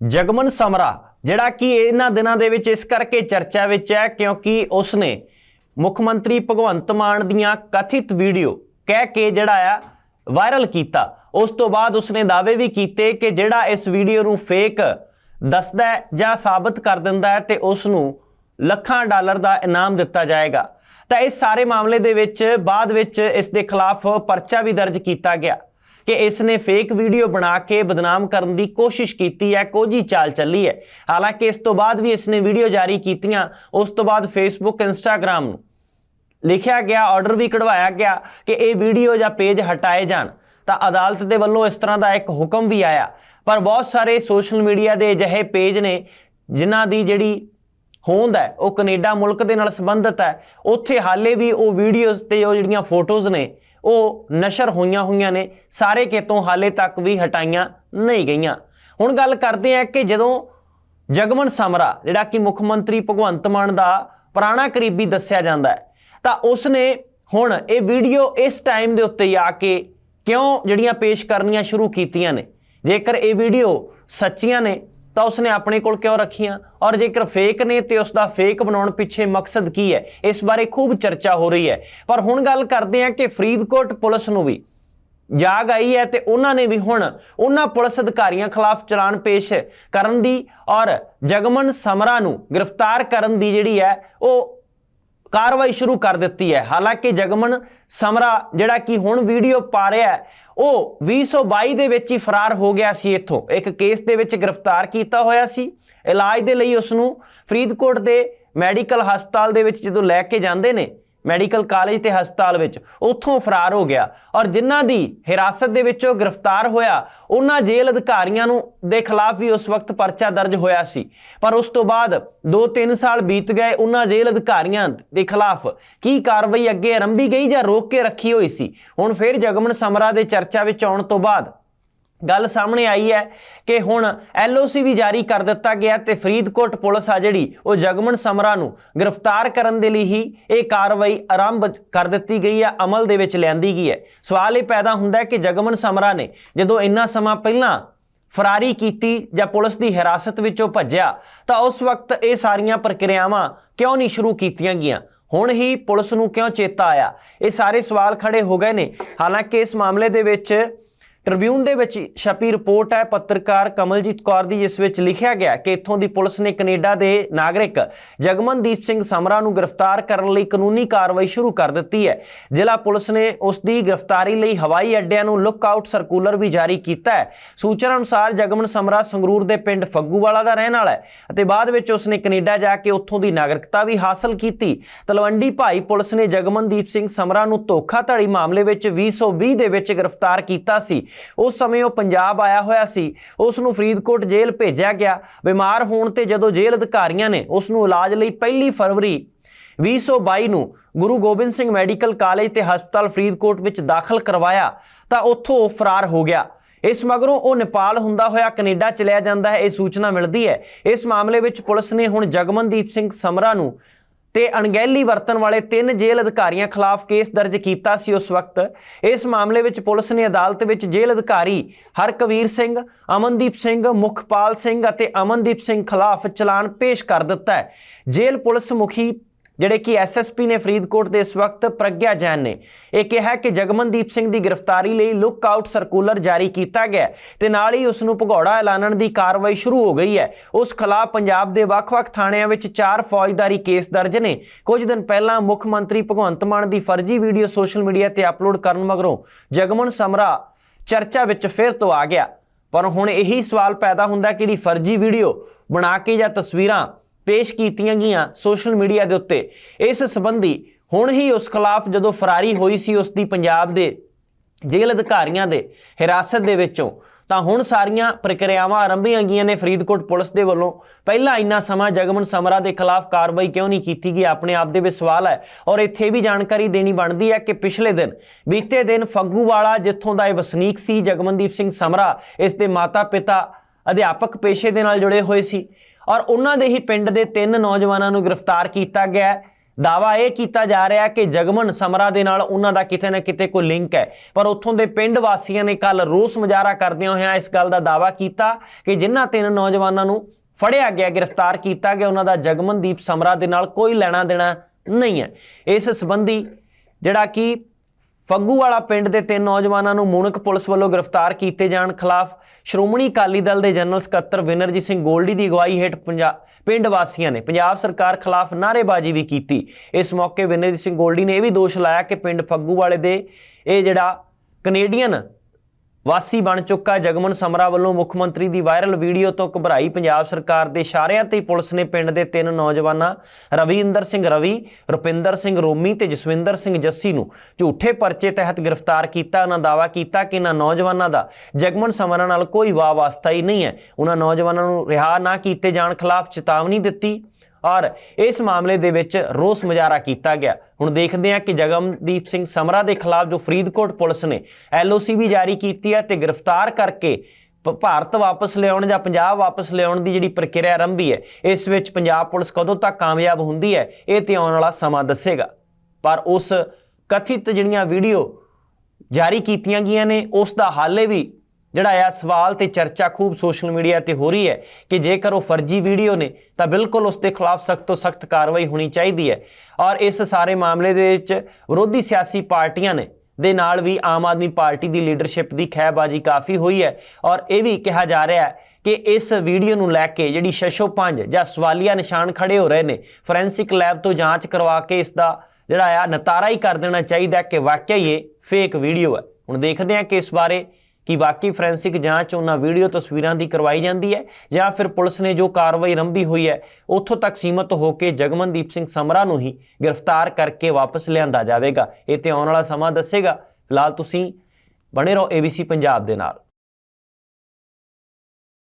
ਜਗਮਨ ਸਮਰਾ, ਜਿਹੜਾ ਕਿ ਇਹਨਾਂ ਦਿਨਾਂ ਦੇ ਵਿੱਚ ਇਸ ਕਰਕੇ ਚਰਚਾ ਵਿੱਚ ਹੈ ਕਿਉਂਕਿ ਉਸਨੇ ਮੁੱਖ ਮੰਤਰੀ ਭਗਵੰਤ ਮਾਨ ਦੀਆਂ ਕਥਿਤ ਵੀਡੀਓ ਕਹਿ ਕੇ ਜਿਹੜਾ ਆ ਵਾਇਰਲ ਕੀਤਾ। ਉਸ ਤੋਂ ਬਾਅਦ ਉਸਨੇ ਦਾਅਵੇ ਵੀ ਕੀਤੇ ਕਿ ਜਿਹੜਾ ਇਸ ਵੀਡੀਓ ਨੂੰ ਫੇਕ ਦੱਸਦਾ ਜਾਂ ਸਾਬਤ ਕਰ ਦਿੰਦਾ ਹੈ ਤੇ ਉਸ ਨੂੰ ਲੱਖਾਂ ਡਾਲਰ ਦਾ ਇਨਾਮ ਦਿੱਤਾ ਜਾਏਗਾ। ਤਾਂ ਇਸ ਸਾਰੇ ਮਾਮਲੇ ਦੇ ਵਿੱਚ ਬਾਅਦ ਵਿੱਚ ਇਸ ਦੇ ਖਿਲਾਫ ਪਰਚਾ ਵੀ ਦਰਜ ਕੀਤਾ ਗਿਆ। ਕਿ ਇਸ ਨੇ ਫੇਕ ਵੀਡੀਓ ਬਣਾ ਕੇ ਬਦਨਾਮ ਕਰਨ ਦੀ ਕੋਸ਼ਿਸ਼ ਕੀਤੀ ਹੈ ਕੋਝੀ ਚਾਲ ਚੱਲੀ ਹੈ। ਹਾਲਾਂਕਿ ਇਸ ਤੋਂ ਬਾਅਦ ਵੀ ਇਸ ਨੇ ਵੀਡੀਓ ਜਾਰੀ ਕੀਤੀਆਂ, ਉਸ ਤੋਂ ਬਾਅਦ ਫੇਸਬੁੱਕ ਇੰਸਟਾਗ੍ਰam ਨੂੰ ਲਿਖਿਆ ਗਿਆ ਆਰਡਰ ਵੀ ਕਢਵਾਇਆ ਗਿਆ ਕਿ ਇਹ ਵੀਡੀਓ ਜਾਂ ਪੇਜ ਹਟਾਏ ਜਾਣ। ਤਾਂ ਅਦਾਲਤ ਦੇ ਵੱਲੋਂ ਇਸ ਤਰ੍ਹਾਂ ਦਾ ਇੱਕ ਹੁਕਮ ਵੀ ਆਇਆ। ਪਰ ਬਹੁਤ ਸਾਰੇ ਸੋਸ਼ਲ ਮੀਡੀਆ ਦੇ ਅਜਿਹੇ ਪੇਜ ਨੇ, ਜਿਨ੍ਹਾਂ ਦੀ ਜਿਹੜੀ ਹੋਂਦ ਹੈ, ਉਹ ਕੈਨੇਡਾ ਮੁਲਕ ਦੇ ਨਾਲ ਸੰਬੰਧਿਤ ਹੈ। ਉੱਥੇ ਹਾਲੇ ਵੀ ਉਹ ਵੀਡੀਓਜ਼ ਤੇ ਉਹ ਜਿਹੜੀਆਂ ਫੋਟੋਜ਼ ਨੇ ਉਹ ਨਸ਼ਰ ਹੋਈਆਂ ਹੋਈਆਂ ਨੇ, ਸਾਰੇ ਕਿਤੋਂ ਹਾਲੇ ਤੱਕ ਵੀ ਹਟਾਈਆਂ ਨਹੀਂ ਗਈਆਂ। ਹੁਣ ਗੱਲ ਕਰਦੇ ਆ ਕਿ ਜਦੋਂ ਜਗਮਨ ਸਮਰਾ, ਜਿਹੜਾ ਕਿ ਮੁੱਖ ਮੰਤਰੀ ਭਗਵੰਤ ਮਾਨ ਦਾ ਪੁਰਾਣਾ ਕਰੀਬੀ ਦੱਸਿਆ ਜਾਂਦਾ ਹੈ, ਤਾਂ ਉਸਨੇ ਹੁਣ ਇਹ ਵੀਡੀਓ ਇਸ ਟਾਈਮ ਦੇ ਉੱਤੇ ਆ ਕੇ ਕਿਉਂ ਜਿਹੜੀਆਂ ਪੇਸ਼ ਕਰਨੀਆਂ ਸ਼ੁਰੂ ਕੀਤੀਆਂ ਨੇ? ਜੇਕਰ ਇਹ ਵੀਡੀਓ ਸੱਚੀਆਂ ਨੇ ਤਾਂ ਉਸਨੇ ਆਪਣੇ ਕੋਲ ਕਿਉਂ ਰੱਖੀਆਂ? ਔਰ ਜੇਕਰ ਫੇਕ ਨੇ ਤੇ ਉਸ ਦਾ ਫੇਕ ਬਣਾਉਣ ਪਿੱਛੇ ਮਕਸਦ ਕੀ ਹੈ? ਇਸ ਬਾਰੇ ਖੂਬ ਚਰਚਾ ਹੋ ਰਹੀ ਹੈ। ਪਰ ਹੁਣ ਗੱਲ ਕਰਦੇ ਹਾਂ ਕਿ ਫਰੀਦਕੋਟ ਪੁਲਿਸ ਨੂੰ ਵੀ। ਜਾਗ ਆਈ ਹੈ ਤੇ ਉਹਨਾਂ ਨੇ ਵੀ ਹੁਣ ਉਹਨਾਂ ਪੁਲਿਸ ਅਧਿਕਾਰੀਆਂ ਖਿਲਾਫ ਚਲਾਨ ਪੇਸ਼ ਕਰਨ ਦੀ ਔਰ ਜਗਮਨ ਸਮਰਾ ਨੂੰ ਗ੍ਰਿਫਤਾਰ ਕਰਨ ਦੀ ਜਿਹੜੀ ਹੈ, ਉਹ ਕਾਰਵਾਈ ਸ਼ੁਰੂ ਕਰ ਦਿੱਤੀ ਹੈ। ਹਾਲਾਂਕਿ ਜਗਮਨ ਸਮਰਾ ਜਿਹੜਾ ਕਿ ਹੁਣ ਵੀਡੀਓ ਪਾ ਰਿਹਾ ਹੈ, ਉਹ 2022 ਦੇ ਵਿੱਚ ਹੀ ਫਰਾਰ ਹੋ ਗਿਆ ਸੀ ਇੱਥੋਂ। ਇੱਕ ਕੇਸ ਦੇ ਵਿੱਚ ਗ੍ਰਿਫਤਾਰ ਕੀਤਾ ਹੋਇਆ ਸੀ। ਇਲਾਜ ਦੇ ਲਈ ਉਸ ਨੂੰ ਫਰੀਦਕੋਟ ਦੇ ਮੈਡੀਕਲ ਹਸਪਤਾਲ ਦੇ ਵਿੱਚ ਜਦੋਂ ਲੈ ਕੇ ਜਾਂਦੇ ਨੇ ਮੈਡੀਕਲ ਕਾਲਜ ਤੇ ਹਸਪਤਾਲ ਵਿੱਚ ਉੱਥੋਂ ਫਰਾਰ ਹੋ ਗਿਆ ਔਰ ਜਿਨ੍ਹਾਂ ਦੀ ਹਿਰਾਸਤ ਦੇ ਵਿੱਚੋਂ ਗ੍ਰਿਫਤਾਰ ਹੋਇਆ, ਉਹਨਾਂ ਜੇਲ੍ਹ ਅਧਿਕਾਰੀਆਂ ਨੂੰ ਦੇ ਖਿਲਾਫ ਵੀ ਉਸ ਵਕਤ ਪਰਚਾ ਦਰਜ ਹੋਇਆ ਸੀ। ਪਰ ਉਸ ਤੋਂ ਬਾਅਦ 2-3 ਸਾਲ ਬੀਤ ਗਏ, ਉਹਨਾਂ ਜੇਲ੍ਹ ਅਧਿਕਾਰੀਆਂ ਦੇ ਖਿਲਾਫ ਕੀ ਕਾਰਵਾਈ ਅੱਗੇ ਆਰੰਭੀ ਗਈ ਜਾਂ ਰੋਕ ਕੇ ਰੱਖੀ ਹੋਈ ਸੀ? ਹੁਣ ਫਿਰ ਜਗਮਨ ਸਮਰਾ ਦੇ ਚਰਚਾ ਵਿੱਚ ਆਉਣ ਤੋਂ ਬਾਅਦ ਗੱਲ ਸਾਹਮਣੇ ਆਈ ਹੈ ਕਿ ਹੁਣ ਐਲਓਸੀ ਵੀ ਜਾਰੀ ਕਰ ਦਿੱਤਾ ਗਿਆ ਤੇ ਫਰੀਦਕੋਟ ਪੁਲਿਸ ਆ ਜਿਹੜੀ, ਉਹ ਜਗਮਨ ਸਮਰਾ ਨੂੰ ਗ੍ਰਿਫਤਾਰ ਕਰਨ ਦੇ ਲਈ ਹੀ ਇਹ ਕਾਰਵਾਈ ਆਰੰਭ ਕਰ ਦਿੱਤੀ ਗਈ ਹੈ ਅਮਲ ਦੇ ਵਿੱਚ ਲਿਆਂਦੀ ਗਈ ਹੈ। ਸਵਾਲ ਇਹ ਪੈਦਾ ਹੁੰਦਾ ਹੈ ਕਿ ਜਗਮਨ ਸਮਰਾ ਨੇ ਜਦੋਂ ਇੰਨਾ ਸਮਾਂ ਪਹਿਲਾਂ ਫਰਾਰੀ ਕੀਤੀ ਜਾਂ ਪੁਲਿਸ ਦੀ ਹਿਰਾਸਤ ਵਿੱਚੋਂ ਭੱਜਿਆ, ਤਾਂ ਉਸ ਵਕਤ ਇਹ ਸਾਰੀਆਂ ਪ੍ਰਕਿਰਿਆਵਾਂ ਕਿਉਂ ਨਹੀਂ ਸ਼ੁਰੂ ਕੀਤੀਆਂ ਗਈਆਂ? ਹੁਣ ਹੀ ਪੁਲਿਸ ਨੂੰ ਕਿਉਂ ਚੇਤਾ ਆਇਆ? ਇਹ ਸਾਰੇ ਸਵਾਲ ਖੜੇ ਹੋ ਗਏ ਨੇ। ਹਾਲਾਂਕਿ ਇਸ ਮਾਮਲੇ ਦੇ ਵਿੱਚ ਟ੍ਰਿਬਿਊਨ ਦੇ ਵਿੱਚ ਛਪੀ ਰਿਪੋਰਟ ਹੈ, ਪੱਤਰਕਾਰ ਕਮਲਜੀਤ ਕੌਰ ਦੀ, ਜਿਸ ਵਿੱਚ ਲਿਖਿਆ ਗਿਆ ਕਿ ਇੱਥੋਂ ਦੀ ਪੁਲਿਸ ਨੇ ਕੈਨੇਡਾ ਦੇ ਨਾਗਰਿਕ ਜਗਮਨਦੀਪ ਸਿੰਘ ਸਮਰਾ ਨੂੰ ਗ੍ਰਿਫਤਾਰ ਕਰਨ ਲਈ ਕਾਨੂੰਨੀ ਕਾਰਵਾਈ ਸ਼ੁਰੂ ਕਰ ਦਿੱਤੀ ਹੈ। ਜ਼ਿਲ੍ਹਾ ਪੁਲਿਸ ਨੇ ਉਸ ਦੀ ਗ੍ਰਿਫਤਾਰੀ ਲਈ ਹਵਾਈ ਅੱਡਿਆਂ ਨੂੰ ਲੁੱਕ ਆਊਟ ਸਰਕੂਲਰ ਵੀ ਜਾਰੀ ਕੀਤਾ ਹੈ। ਸੂਚਨਾ ਅਨੁਸਾਰ ਜਗਮਨ ਸਮਰਾ ਸੰਗਰੂਰ ਦੇ ਪਿੰਡ ਫੱਗੂਵਾਲਾ ਦਾ ਰਹਿਣ ਵਾਲਾ ਹੈ ਅਤੇ ਬਾਅਦ ਵਿੱਚ ਉਸ ਨੇ ਕੈਨੇਡਾ ਜਾ ਕੇ ਉੱਥੋਂ ਦੀ ਨਾਗਰਿਕਤਾ ਵੀ ਹਾਸਲ ਕੀਤੀ। ਤਲਵੰਡੀ ਭਾਈ ਪੁਲਿਸ ਨੇ ਜਗਮਨਦੀਪ ਸਿੰਘ ਸਮਰਾ ਨੂੰ ਧੋਖਾਧੜੀ ਮਾਮਲੇ ਵਿੱਚ 2020 ਦੇ ਵਿੱਚ ਗ੍ਰਿਫਤਾਰ ਕੀਤਾ ਸੀ। ਉਸ ਸਮੇਂ ਉਹ ਪੰਜਾਬ ਆਇਆ ਹੋਇਆ ਸੀ। ਉਸ ਨੂੰ ਫਰੀਦਕੋਟ ਜੇਲ੍ਹ ਭੇਜਿਆ ਗਿਆ। ਬਿਮਾਰ ਹੋਣ ਤੇ ਜਦੋਂ ਜੇਲ੍ਹ ਅਧਿਕਾਰੀਆਂ ਨੇ ਉਸ ਨੂੰ ਇਲਾਜ ਲਈ 1 ਫਰਵਰੀ 2022 ਨੂੰ ਗੁਰੂ ਗੋਬਿੰਦ ਸਿੰਘ ਮੈਡੀਕਲ ਕਾਲਜ ਤੇ ਹਸਪਤਾਲ ਫਰੀਦਕੋਟ ਵਿੱਚ ਦਾਖਲ ਕਰਵਾਇਆ, ਤਾਂ ਉੱਥੋਂ ਉਹ ਫਰਾਰ ਹੋ ਗਿਆ। ਇਸ ਮਗਰੋਂ ਉਹ ਨੇਪਾਲ ਹੁੰਦਾ ਹੋਇਆ ਕੈਨੇਡਾ ਚਲਿਆ ਜਾਂਦਾ ਹੈ। ਇਹ ਸੂਚਨਾ ਮਿਲਦੀ ਹੈ। ਇਸ ਮਾਮਲੇ ਵਿੱਚ ਪੁਲਿਸ ਨੇ ਹੁਣ ਜਗਮਨਦੀਪ ਸਿੰਘ ਸਮਰਾ ਨੂੰ ਤੇ ਅਣਗਹਿਲੀ ਵਰਤਣ ਵਾਲੇ ਤਿੰਨ ਜੇਲ੍ਹ ਅਧਿਕਾਰੀਆਂ ਖਿਲਾਫ ਕੇਸ ਦਰਜ ਕੀਤਾ ਸੀ ਉਸ ਵਕਤ। ਇਸ ਮਾਮਲੇ ਵਿੱਚ ਪੁਲਿਸ ਨੇ ਅਦਾਲਤ ਵਿੱਚ ਜੇਲ੍ਹ ਅਧਿਕਾਰੀ ਹਰਕਵੀਰ ਸਿੰਘ, ਅਮਨਦੀਪ ਸਿੰਘ, ਮੁਖਪਾਲ ਸਿੰਘ ਅਤੇ ਅਮਨਦੀਪ ਸਿੰਘ ਖਿਲਾਫ ਚਲਾਨ ਪੇਸ਼ ਕਰ ਦਿੱਤਾ ਹੈ। ਜੇਲ੍ਹ ਪੁਲਿਸ ਮੁਖੀ ਜਿਹੜੇ ਕਿ ਐਸਐਸਪੀ ਨੇ ਫਰੀਦਕੋਟ ਦੇ ਇਸ ਵਕਤ ਪ੍ਰਗਿਆ ਜੈਨ ਨੇ, ਇਹ ਕਿਹਾ ਕਿ ਜਗਮਨਦੀਪ ਸਿੰਘ ਦੀ ਗ੍ਰਿਫਤਾਰੀ ਲਈ ਲੁੱਕ ਆਊਟ ਸਰਕੂਲਰ ਜਾਰੀ ਕੀਤਾ ਗਿਆ ਹੈ ਤੇ ਨਾਲ ਹੀ ਉਸ ਨੂੰ ਭਗੌੜਾ ਐਲਾਨਣ ਦੀ ਕਾਰਵਾਈ ਸ਼ੁਰੂ ਹੋ ਗਈ ਹੈ। ਉਸ ਖਿਲਾਫ ਪੰਜਾਬ ਦੇ ਵੱਖ-ਵੱਖ ਥਾਣਿਆਂ ਵਿੱਚ ਚਾਰ ਫੌਜਦਾਰੀ ਕੇਸ ਦਰਜ ਨੇ। ਕੁਝ ਦਿਨ ਪਹਿਲਾਂ ਮੁੱਖ ਮੰਤਰੀ ਭਗਵੰਤ ਮਾਨ ਦੀ ਫਰਜ਼ੀ ਵੀਡੀਓ ਸੋਸ਼ਲ ਮੀਡੀਆ ਤੇ ਅਪਲੋਡ ਕਰਨ ਮਗਰੋਂ ਜਗਮਨ ਸਮਰਾ ਚਰਚਾ ਵਿੱਚ ਫਿਰ ਤੋਂ ਆ ਗਿਆ। ਪਰ ਹੁਣ ਇਹੀ ਸਵਾਲ ਪੈਦਾ ਹੁੰਦਾ ਕਿ ਜਿਹੜੀ ਫਰਜ਼ੀ ਵੀਡੀਓ ਬਣਾ ਕੇ ਜਾਂ ਤਸਵੀਰਾਂ ਪੇਸ਼ ਕੀਤੀਆਂ ਗਈਆਂ ਸੋਸ਼ਲ ਮੀਡੀਆ ਦੇ ਉੱਤੇ। ਇਸ ਸੰਬੰਧੀ ਹੁਣ ਹੀ ਉਸ ਖਿਲਾਫ ਜਦੋਂ ਫਰਾਰੀ ਹੋਈ ਸੀ ਉਸ ਦੀ ਪੰਜਾਬ ਦੇ ਜੇਲ੍ਹ ਅਧਿਕਾਰੀਆਂ ਦੇ ਹਿਰਾਸਤ ਦੇ ਵਿੱਚੋਂ, ਤਾਂ ਹੁਣ ਸਾਰੀਆਂ ਪ੍ਰਕਿਰਿਆਵਾਂ ਆਰੰਭੀਆਂ ਗਈਆਂ ਨੇ ਫਰੀਦਕੋਟ ਪੁਲਿਸ ਦੇ ਵੱਲੋਂ। ਪਹਿਲਾਂ ਇੰਨਾ ਸਮਾਂ ਜਗਮਨ ਸਮਰਾ ਦੇ ਖਿਲਾਫ ਕਾਰਵਾਈ ਕਿਉਂ ਨਹੀਂ ਕੀਤੀ ਗਈ? ਆਪਣੇ ਆਪ ਦੇ ਵਿੱਚ ਸਵਾਲ ਹੈ। ਔਰ ਇੱਥੇ ਵੀ ਜਾਣਕਾਰੀ ਦੇਣੀ ਬਣਦੀ ਹੈ ਕਿ ਪਿਛਲੇ ਦਿਨ, ਬੀਤੇ ਦਿਨ ਫੱਗੂਵਾਲਾ ਜਿੱਥੋਂ ਦਾ ਇਹ ਵਸਨੀਕ ਸੀ, ਜਗਮਨਦੀਪ ਸਿੰਘ ਸਮਰਾ, ਇਸ ਦੇ ਮਾਤਾ-ਪਿਤਾ ਅਧਿਆਪਕ ਪੇਸ਼ੇ ਦੇ ਨਾਲ ਜੁੜੇ ਹੋਏ ਸੀ। ਔਰ ਉਹਨਾਂ ਦੇ ਹੀ ਪਿੰਡ ਦੇ ਤਿੰਨ ਨੌਜਵਾਨਾਂ ਨੂੰ ਗ੍ਰਿਫਤਾਰ ਕੀਤਾ ਗਿਆ ਹੈ। ਦਾਵਾ ਇਹ ਕੀਤਾ ਜਾ ਰਿਹਾ ਕਿ ਜਗਮਨ ਸਮਰਾ ਦੇ ਨਾਲ ਉਹਨਾਂ ਦਾ ਕਿਤੇ ਨਾ ਕਿਤੇ ਕੋਈ ਲਿੰਕ ਹੈ। ਪਰ ਉੱਥੋਂ ਦੇ ਪਿੰਡ ਵਾਸੀਆਂ ਨੇ ਕੱਲ ਰੋਸ ਮੁਜ਼ਾਹਰਾ ਕਰਦਿਆਂ ਹੋਇਆਂ ਇਸ ਗੱਲ ਦਾ ਦਾਵਾ ਕੀਤਾ ਕਿ ਜਿਨ੍ਹਾਂ ਤਿੰਨ ਨੌਜਵਾਨਾਂ ਨੂੰ ਫੜਿਆ ਗਿਆ, ਗ੍ਰਿਫਤਾਰ ਕੀਤਾ ਗਿਆ, ਉਹਨਾਂ ਦਾ ਜਗਮਨਦੀਪ ਸਮਰਾ ਦੇ ਨਾਲ ਕੋਈ ਲੈਣਾ ਦੇਣਾ ਨਹੀਂ ਹੈ। ਇਸ ਸੰਬੰਧੀ ਜਿਹੜਾ ਕਿ ਫੱਗੂ ਵਾਲਾ ਪਿੰਡ ਦੇ ਤਿੰਨ ਨੌਜਵਾਨਾਂ ਨੂੰ ਮੂਣਕ ਪੁਲਿਸ ਵੱਲੋਂ ਗ੍ਰਿਫਤਾਰ ਕੀਤੇ ਜਾਣ ਖਿਲਾਫ ਸ਼੍ਰੋਮਣੀ ਅਕਾਲੀ ਦਲ ਦੇ ਜਨਰਲ ਸਕੱਤਰ ਵਿਨਰਜੀਤ ਸਿੰਘ ਗੋਲਡੀ ਦੀ ਅਗਵਾਈ ਹੇਠ ਪੰਜਾਬ ਪਿੰਡ ਵਾਸੀਆਂ ਨੇ ਪੰਜਾਬ ਸਰਕਾਰ ਖਿਲਾਫ ਨਾਅਰੇਬਾਜ਼ੀ ਵੀ ਕੀਤੀ। ਇਸ ਮੌਕੇ ਵਿਨਰਜੀਤ ਸਿੰਘ ਗੋਲਡੀ ਨੇ ਇਹ ਵੀ ਦੋਸ਼ ਲਾਇਆ ਕਿ ਪਿੰਡ ਫੱਗੂ ਵਾਲੇ ਦੇ ਇਹ ਜਿਹੜਾ ਕੈਨੇਡੀਅਨ ਵਾਸੀ ਬਣ ਚੁੱਕਾ ਜਗਮਨ ਸਮਰਾ ਵੱਲੋਂ ਮੁੱਖ ਮੰਤਰੀ ਦੀ ਵਾਇਰਲ ਵੀਡੀਓ ਤੋਂ ਘਬਰਾਈ ਪੰਜਾਬ ਸਰਕਾਰ ਦੇ ਇਸ਼ਾਰਿਆਂ ਤੇ ਪੁਲਿਸ ਨੇ ਪਿੰਡ ਦੇ ਤਿੰਨ ਨੌਜਵਾਨਾਂ, ਰਵਿੰਦਰ ਸਿੰਘ ਰਵੀ, ਰੁਪਿੰਦਰ ਸਿੰਘ ਰੋਮੀ ਤੇ ਜਸਵਿੰਦਰ ਸਿੰਘ ਜੱਸੀ ਨੂੰ ਝੂਠੇ ਪਰਚੇ ਤਹਿਤ ਗ੍ਰਿਫਤਾਰ ਕੀਤਾ, ਉਹਨਾਂ ਦਾਅਵਾ ਕੀਤਾ ਕਿ ਇਹਨਾਂ ਨੌਜਵਾਨਾਂ ਦਾ ਜਗਮਨ ਸਮਰਾ ਨਾਲ ਕੋਈ ਵਾਹ ਵਾਸਤਾ ਹੀ ਨਹੀਂ ਹੈ। ਉਹਨਾਂ ਨੌਜਵਾਨਾਂ ਨੂੰ ਰਿਹਾ ਨਾ ਕੀਤੇ ਜਾਣ ਖਿਲਾਫ ਚੇਤਾਵਨੀ ਦਿੱਤੀ। ਔਰ ਇਸ ਮਾਮਲੇ ਦੇ ਵਿੱਚ ਰੋਸ ਮੁਜ਼ਾਹਰਾ ਕੀਤਾ ਗਿਆ। ਹੁਣ ਦੇਖਦੇ ਹਾਂ ਕਿ ਜਗਮਦੀਪ ਸਿੰਘ ਸਮਰਾ ਦੇ ਖਿਲਾਫ ਜੋ ਫਰੀਦਕੋਟ ਪੁਲਿਸ ਨੇ ਐਲਓਸੀ ਵੀ ਜਾਰੀ ਕੀਤੀ ਹੈ ਤੇ ਗ੍ਰਿਫਤਾਰ ਕਰਕੇ ਭ- ਭਾਰਤ ਵਾਪਸ ਲਿਆਉਣ ਜਾਂ ਪੰਜਾਬ ਵਾਪਸ ਲਿਆਉਣ ਦੀ ਜਿਹੜੀ ਪ੍ਰਕਿਰਿਆ ਆਰੰਭੀ ਹੈ, ਇਸ ਵਿੱਚ ਪੰਜਾਬ ਪੁਲਿਸ ਕਦੋਂ ਤੱਕ ਕਾਮਯਾਬ ਹੁੰਦੀ ਹੈ, ਇਹ ਤੇ ਆਉਣ ਵਾਲਾ ਸਮਾਂ ਦੱਸੇਗਾ। ਪਰ ਉਸ ਕਥਿਤ ਜਿਹੜੀਆਂ ਵੀਡੀਓ ਜਾਰੀ ਕੀਤੀਆਂ ਗਈਆਂ ਨੇ, ਉਸ ਦਾ ਹਾਲੇ ਵੀ ਜਿਹੜਾ ਆ ਸਵਾਲ ਤੇ ਚਰਚਾ ਖੂਬ ਸੋਸ਼ਲ ਮੀਡੀਆ ਤੇ ਹੋ ਰਹੀ ਹੈ ਕਿ ਜੇਕਰ ਉਹ ਫਰਜ਼ੀ ਵੀਡੀਓ ਨੇ, ਤਾਂ ਬਿਲਕੁਲ ਉਸ ਦੇ ਖਿਲਾਫ ਸਖਤ ਤੋਂ ਸਖਤ ਕਾਰਵਾਈ ਹੋਣੀ ਚਾਹੀਦੀ ਹੈ। ਔਰ ਇਸ ਸਾਰੇ ਮਾਮਲੇ ਦੇ ਵਿੱਚ ਵਿਰੋਧੀ ਸਿਆਸੀ ਪਾਰਟੀਆਂ ਨੇ, ਦੇ ਨਾਲ ਵੀ ਆਮ ਆਦਮੀ ਪਾਰਟੀ ਦੀ ਲੀਡਰਸ਼ਿਪ ਦੀ ਖਹਿਬਾਜ਼ੀ ਕਾਫੀ ਹੋਈ ਹੈ। ਔਰ ਇਹ ਵੀ ਕਿਹਾ ਜਾ ਰਿਹਾ ਹੈ ਕਿ ਇਸ ਵੀਡੀਓ ਨੂੰ ਲੈ ਕੇ ਜਿਹੜੀ ਸ਼ਸ਼ੋ ਪੰਜ ਜਾਂ ਸਵਾਲੀਆ ਨਿਸ਼ਾਨ ਖੜੇ ਹੋ ਰਹੇ ਨੇ, ਫੋਰੈਂਸਿਕ ਲੈਬ ਤੋਂ ਜਾਂਚ ਕਰਵਾ ਕੇ ਇਸ ਦਾ ਜਿਹੜਾ ਆ, ਨਤਾਰਾ ਹੀ ਕਰ ਦੇਣਾ ਚਾਹੀਦਾ ਕਿ ਵਾਕਿਆ ਹੀ ਇਹ ਫੇਕ ਵੀਡੀਓ ਹੈ। ਹੁਣ ਦੇਖਦੇ ਹਾਂ ਕਿ ਇਸ ਬਾਰੇ ਕਿ ਵਾਕਈ ਫੋਰੈਂਸਿਕ ਜਾਂਚ ਉਹਨਾਂ ਵੀਡੀਓ ਤਸਵੀਰਾਂ ਦੀ ਕਰਵਾਈ ਜਾਂਦੀ ਹੈ ਜਾਂ ਫਿਰ ਪੁਲਿਸ ਨੇ ਜੋ ਕਾਰਵਾਈ ਰੰਭੀ ਹੋਈ ਹੈ, ਉੱਥੋਂ ਤੱਕ ਸੀਮਤ ਹੋ ਕੇ ਜਗਮਨਦੀਪ ਸਿੰਘ ਸਮਰਾ ਨੂੰ ਹੀ ਗ੍ਰਿਫਤਾਰ ਕਰਕੇ ਵਾਪਸ ਲਿਆਂਦਾ ਜਾਵੇਗਾ। ਇਹ ਤੇ ਆਉਣ ਵਾਲਾ ਸਮਾਂ ਦੱਸੇਗਾ। ਫਿਲਹਾਲ ਤੁਸੀਂ ਬਣੇ ਰਹੋ ABC ਪੰਜਾਬ ਦੇ ਨਾਲ।